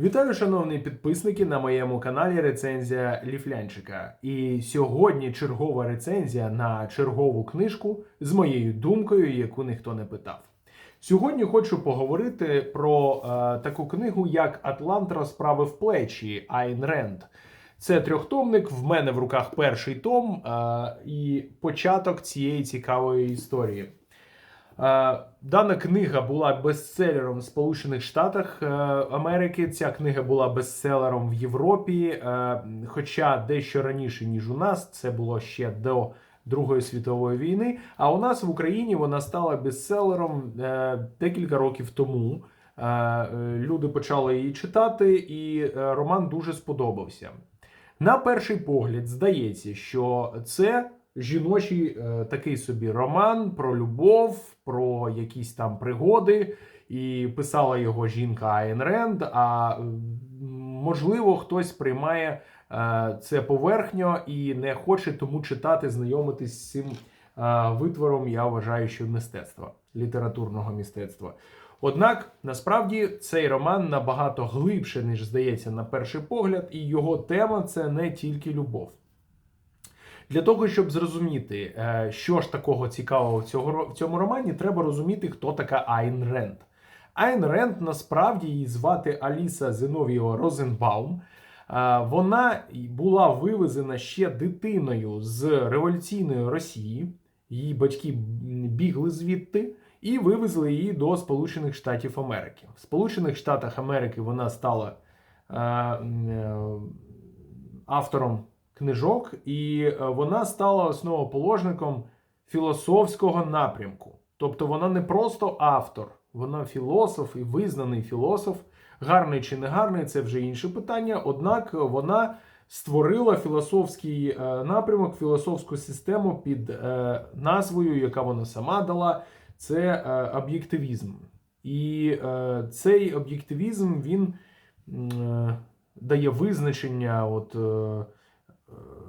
Вітаю, шановні підписники на моєму каналі Рецензія Ліфлянчика. І сьогодні чергова рецензія на чергову книжку з моєю думкою, яку ніхто не питав. Сьогодні хочу поговорити про е, таку книгу, як Атлант розправив плечі Айн Ренд. Це трьохтомник. В мене в руках перший том е, і початок цієї цікавої історії. Е, Дана книга була бестселером в Сполучених Штатах е, Америки. Ця книга була бестселером в Європі, е, хоча дещо раніше, ніж у нас, це було ще до Другої світової війни. А у нас в Україні вона стала бестселером декілька років тому. Люди почали її читати, і роман дуже сподобався. На перший погляд, здається, що це жіночий е, такий собі роман про любов, про якісь там пригоди, і писала його жінка Айн Ренд. А можливо, хтось приймає е, це поверхньо і не хоче тому читати, знайомитись з цим е, витвором, я вважаю, що мистецтва, літературного мистецтва. Однак насправді цей роман набагато глибше, ніж здається на перший погляд, і його тема це не тільки любов. Для того, щоб зрозуміти, е, що ж такого цікавого в цьому романі, треба розуміти, хто така Айн Ренд. Айн Ренд насправді її звати Аліса Зиновієва Розенбаум. Е, Вона була вивезена ще дитиною з революційної Росії. Її батьки бігли звідти і вивезли її до Сполучених Штатів Америки. В Сполучених Штатах Америки вона стала е, автором книжок, і е, вона стала основоположником філософського напрямку. Тобто вона не просто автор, вона філософ і визнаний філософ. Гарний чи не гарний це вже інше питання. Однак вона створила філософський е, напрямок, філософську систему під е, назвою, яка вона сама дала, це об'єктивізм. І цей об'єктивізм він дає визначення от,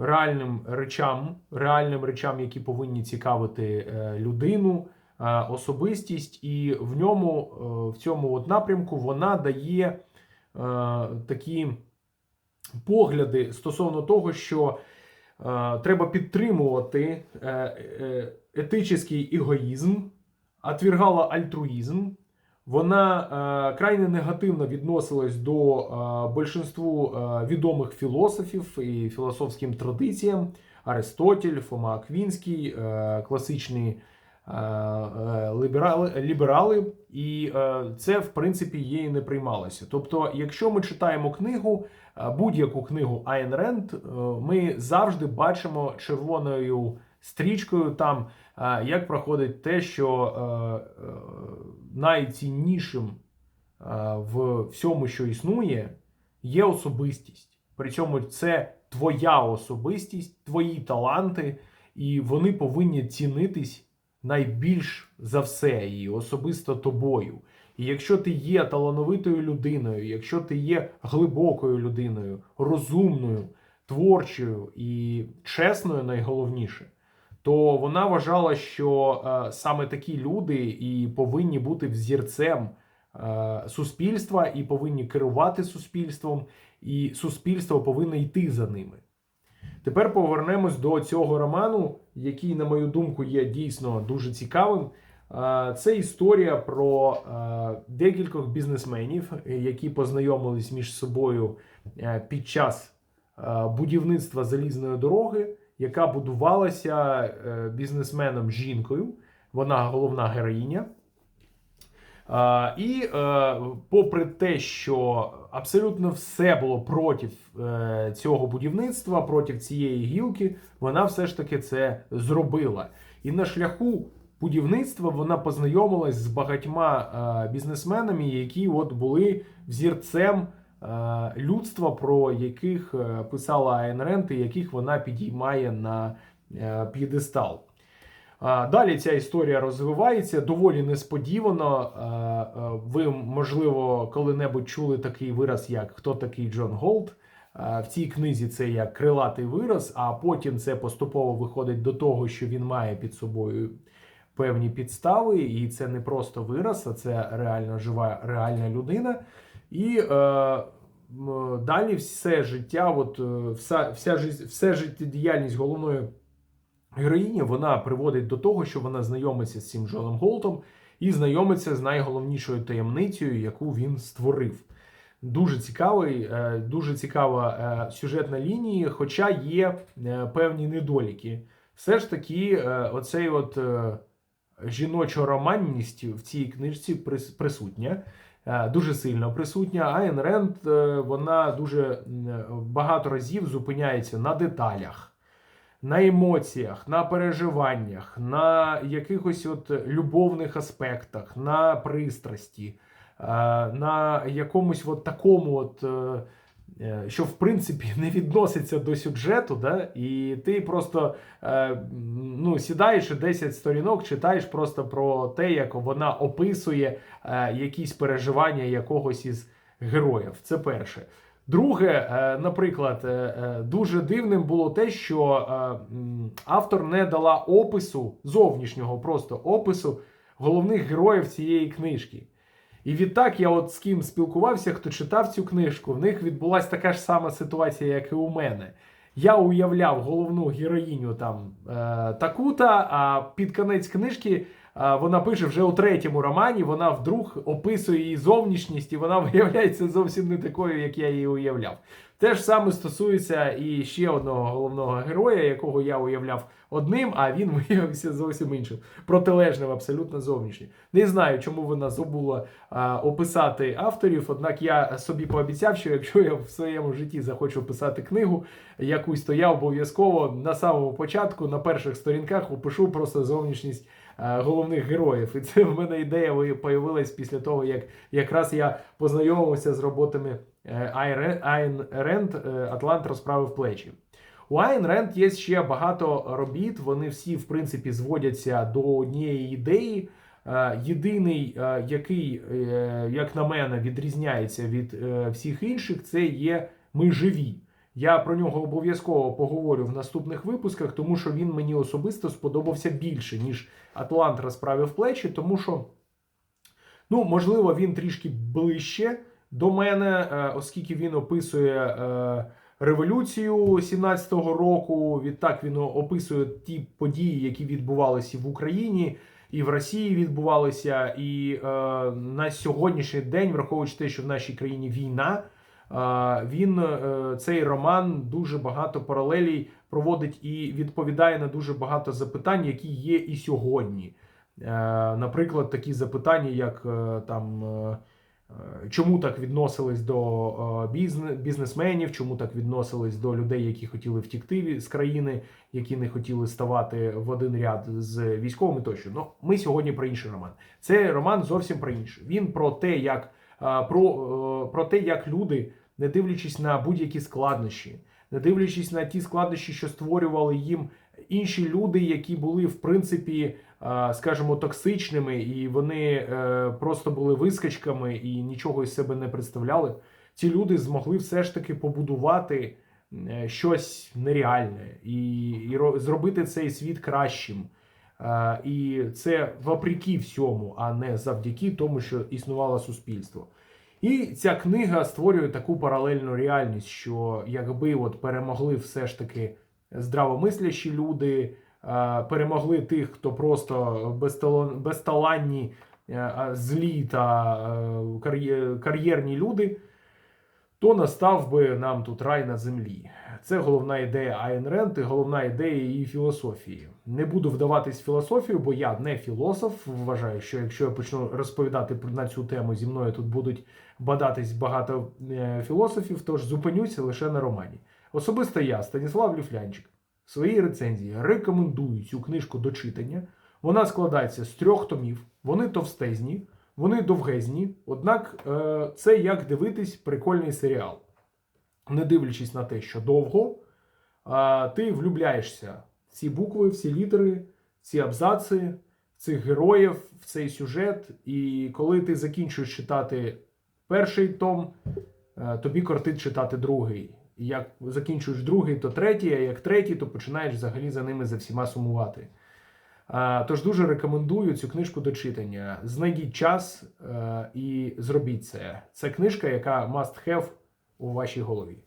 реальним речам, реальним речам, які повинні цікавити е, людину, е, особистість, і в ньому, е, в цьому от напрямку вона дає такі погляди стосовно того, що треба підтримувати етичний егоїзм, отвергала альтруїзм. Вона е, крайне негативно відносилась до е, більшинству е, відомих філософів і філософським традиціям. Аристотель, Фома Аквінський, класичні ліберали, ліберали, і це в принципі її не приймалося. Тобто, якщо ми читаємо книгу, будь-яку книгу Айн Ренд, ми завжди бачимо червоною стрічкою там, як проходить те, що найціннішим е, в всьому, що існує, є особистість. Причому це твоя особистість, твої таланти, і вони повинні цінитись найбільш за все і особисто тобою. І якщо ти є талановитою людиною, якщо ти є глибокою людиною, розумною, творчою і чесною, найголовніше, то вона вважала, що е, саме такі люди і повинні бути взірцем е, суспільства, і повинні керувати суспільством, і суспільство повинно йти за ними. Тепер повернемось до цього роману, який, на мою думку, є дійсно дуже цікавим. Е, Це історія про декількох бізнесменів, які познайомились між собою під час будівництва залізної дороги, яка будувалася е, бізнесменом жінкою. Вона головна героїня. І е, попри те, що абсолютно все було проти е, цього будівництва, проти цієї гілки, вона все ж таки це зробила. І на шляху будівництва вона познайомилась з багатьма бізнесменами, які от були взірцем людства, про яких е, писала Айн Ренд, і яких вона підіймає на е, п'єдестал. Далі ця історія розвивається доволі несподівано. Ви, можливо, коли-небудь чули такий вираз, як хто такий Джон Голд. В цій книзі це як крилатий вираз, а потім це поступово виходить до того, що він має під собою певні підстави, і це не просто вираз, а це реально жива реальна людина. І е, далі все життя, от, е, вся, вся, все життєдіяльність головної героїні вона приводить до того, що вона знайомиться з цим Джоном Голтом і знайомиться з найголовнішою таємницею, яку він створив. Дуже цікавий, е, дуже цікава е, сюжетна лінія, хоча є певні недоліки. Все ж таки, оцей от жіноча романність в цій книжці прис- присутня. Е, Дуже сильно присутня. Айн Ренд е, вона дуже багато разів зупиняється на деталях, на емоціях, на переживаннях, на якихось от любовних аспектах, на пристрасті, е, на якомусь от такому, от, е, е, що в принципі не відноситься до сюжету, да? і ти просто е, ну, сідаєш і 10 сторінок, читаєш просто про те, як вона описує е, якісь переживання якогось із героїв. Це перше. Друге, е, наприклад, е, е, дуже дивним було те, що е, автор не дала опису зовнішнього просто опису головних героїв цієї книжки. І відтак я от з ким спілкувався, хто читав цю книжку, в них відбулася така ж сама ситуація, як і у мене. Я уявляв головну героїню там е, таку-та, а під конець книжки вона пише вже у третьому романі, вона вдруг описує її зовнішність, і вона виявляється зовсім не такою, як я її уявляв. Те ж саме стосується і ще одного головного героя, якого я уявляв одним, а він виявився зовсім іншим, протилежним, абсолютно зовнішнім. Не знаю, чому вона забула а, описати авторів. Однак я собі пообіцяв, що якщо я в своєму житті захочу писати книгу якусь, то я обов'язково на самому початку, на перших сторінках, опишу просто зовнішність головних героїв. І це в мене ідея ви- появилась після того, як якраз я познайомився з роботами е, Айн Ренд е, Атлант розправив плечі. У Айн Ренд є ще багато робіт. Вони всі, в принципі, зводяться до однієї ідеї. Е, Єдиний, е, який, е, як на мене, відрізняється від е, всіх інших, це є Ми живі. Я про нього обов'язково поговорю в наступних випусках, тому що він мені особисто сподобався більше, ніж Атлант розправив плечі, тому що, ну, можливо, він трішки ближче до мене, е, оскільки він описує. е, революцію 17-го року. Відтак він описує ті події, які відбувалися в Україні і в Росії відбувалися. І е, на сьогоднішній день, враховуючи те, що в нашій країні війна. Він е, цей роман дуже багато паралелей проводить і відповідає на дуже багато запитань, які є і сьогодні. Е, Наприклад, такі запитання, як е, там Чому так відносились до бізнесменів, чому так відносились до людей, які хотіли втікти з країни, які не хотіли ставати в один ряд з військовими тощо. Ну, ми сьогодні про інший роман. Це роман зовсім про інше. Він про те, як про, про те, як люди, не дивлячись на будь-які складнощі, не дивлячись на ті складнощі, що створювали їм інші люди, які були в принципі, скажімо, токсичними, і вони е, просто були вискочками і нічого із себе не представляли. Ці люди змогли все ж таки побудувати е, щось нереальне і, і зробити цей світ кращим. Е, І це вопреки всьому, а не завдяки тому, що існувало суспільство. І ця книга створює таку паралельну реальність, що якби от перемогли все ж таки здравомислящі люди, е, перемогли тих, хто просто безталан- безталанні, е, злі та е, кар'єрні люди, то настав би нам тут рай на землі. Це головна ідея Айн Ренд і головна ідея її філософії. Не буду вдаватись в філософію, бо я не філософ. Вважаю, що якщо я почну розповідати на цю тему зі мною тут будуть бадатись багато е, філософів, тож зупинюся лише на романі. Особисто я, Станіслав Ліфлянчик, в своїй рецензії рекомендую цю книжку до читання. Вона складається з трьох томів, вони товстезні, вони довгезні, однак е, це як дивитись прикольний серіал. Не дивлячись на те, що довго, ти влюбляєшся в ці букви, в ці літери, в ці абзаци, в цих героїв, в цей сюжет. І коли ти закінчуєш читати перший том, е, тобі кортить читати другий. І як закінчуєш другий, то третій, а як третій, то починаєш взагалі за ними за всіма сумувати. Тож дуже рекомендую цю книжку до читання. Знайдіть час е, і зробіть це. Це книжка, яка must have у вашій голові.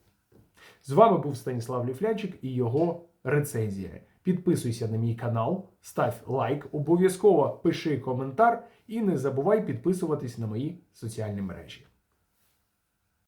З вами був Станіслав Ліфлянчик і його рецензія. Підписуйся на мій канал, став лайк, обов'язково пиши коментар і не забувай підписуватись на мої соціальні мережі.